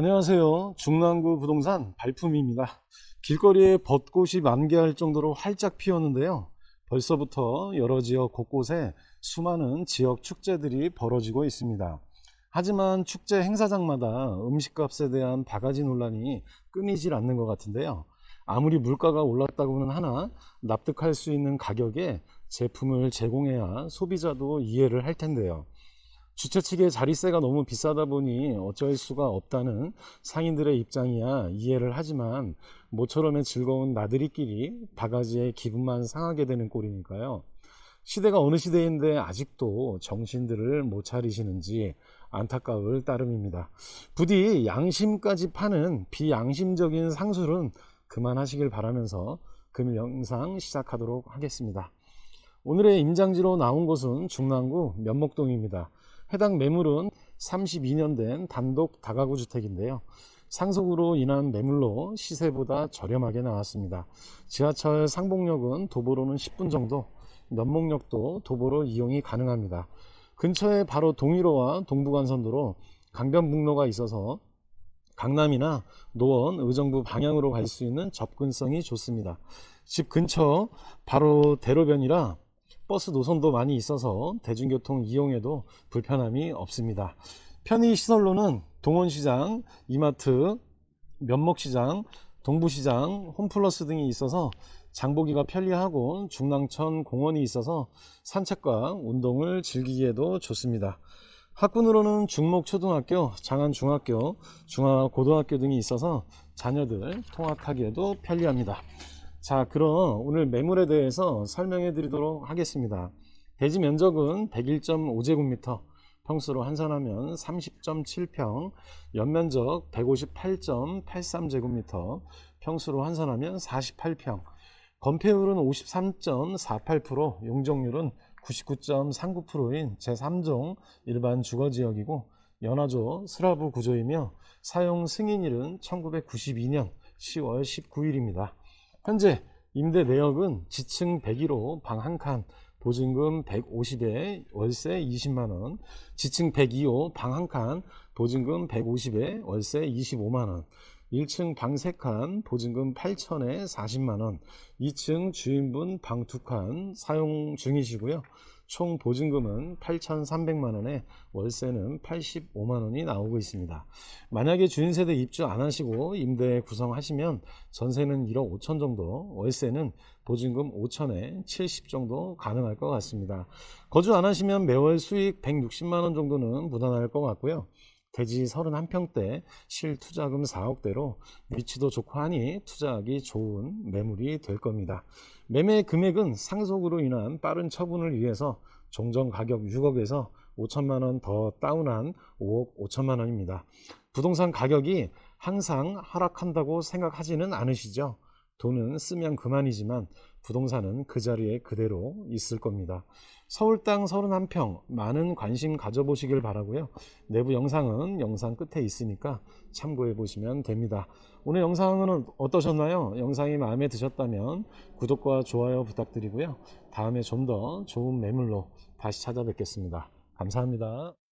안녕하세요. 중랑구 부동산 발품입니다. 길거리에 벚꽃이 만개할 정도로 활짝 피었는데요. 벌써부터 여러 지역 곳곳에 수많은 지역 축제들이 벌어지고 있습니다. 하지만 축제 행사장마다 음식값에 대한 바가지 논란이 끊이질 않는 것 같은데요. 아무리 물가가 올랐다고는 하나 납득할 수 있는 가격에 제품을 제공해야 소비자도 이해를 할 텐데요. 주최 측의 자리세가 너무 비싸다 보니 어쩔 수가 없다는 상인들의 입장이야 이해를 하지만 모처럼의 즐거운 나들이끼리 바가지의 기분만 상하게 되는 꼴이니까요. 시대가 어느 시대인데 아직도 정신들을 못 차리시는지 안타까울 따름입니다. 부디 양심까지 파는 비양심적인 상술은 그만하시길 바라면서 금일 영상 시작하도록 하겠습니다. 오늘의 임장지로 나온 곳은 중랑구 면목동입니다. 해당 매물은 32년 된 단독 다가구 주택인데요. 상속으로 인한 매물로 시세보다 저렴하게 나왔습니다. 지하철 상복역은 도보로는 10분 정도, 면목역도 도보로 이용이 가능합니다. 근처에 바로 동일호와 동부간선도로 강변북로가 있어서 강남이나 노원, 의정부 방향으로 갈 수 있는 접근성이 좋습니다. 집 근처 바로 대로변이라 버스 노선도 많이 있어서 대중교통 이용에도 불편함이 없습니다. 편의시설로는 동원시장, 이마트, 면목시장, 동부시장, 홈플러스 등이 있어서 장보기가 편리하고 중랑천 공원이 있어서 산책과 운동을 즐기기에도 좋습니다. 학군으로는 중목초등학교, 장안중학교, 중화고등학교 등이 있어서 자녀들 통학하기에도 편리합니다. 자 그럼 오늘 매물에 대해서 설명해 드리도록 하겠습니다 대지 면적은 101.5제곱미터 평수로 환산하면 30.7평 연면적 158.83제곱미터 평수로 환산하면 48평 건폐율은 53.48% 용적률은 99.39%인 제3종 일반 주거지역이고 연화조 스라브 구조이며 사용 승인일은 1992년 10월 19일입니다. 현재 임대 내역은 지층 101호 방 한 칸, 보증금 150에 월세 20만원, 지층 102호 방 한 칸, 보증금 150에 월세 25만원, 1층 방 3칸, 보증금 8천에 40만원, 2층 주인분 방 2칸 사용 중이시고요. 총 보증금은 8,300만 원에 월세는 85만 원이 나오고 있습니다. 만약에 주인세대 입주 안 하시고 임대 구성하시면 전세는 1억 5천 정도, 월세는 보증금 5천에 70 정도 가능할 것 같습니다. 거주 안 하시면 매월 수익 160만 원 정도는 부담할 것 같고요. 대지 31평대 실투자금 4억대로 위치도 좋고 하니 투자하기 좋은 매물이 될 겁니다. 매매 금액은 상속으로 인한 빠른 처분을 위해서 종전 가격 6억에서 5천만 원 더 다운한 5억 5천만 원입니다. 부동산 가격이 항상 하락한다고 생각하지는 않으시죠? 돈은 쓰면 그만이지만 부동산은 그 자리에 그대로 있을 겁니다. 서울 땅 31평 많은 관심 가져보시길 바라고요. 내부 영상은 영상 끝에 있으니까 참고해 보시면 됩니다. 오늘 영상은 어떠셨나요? 영상이 마음에 드셨다면 구독과 좋아요 부탁드리고요. 다음에 좀 더 좋은 매물로 다시 찾아뵙겠습니다. 감사합니다.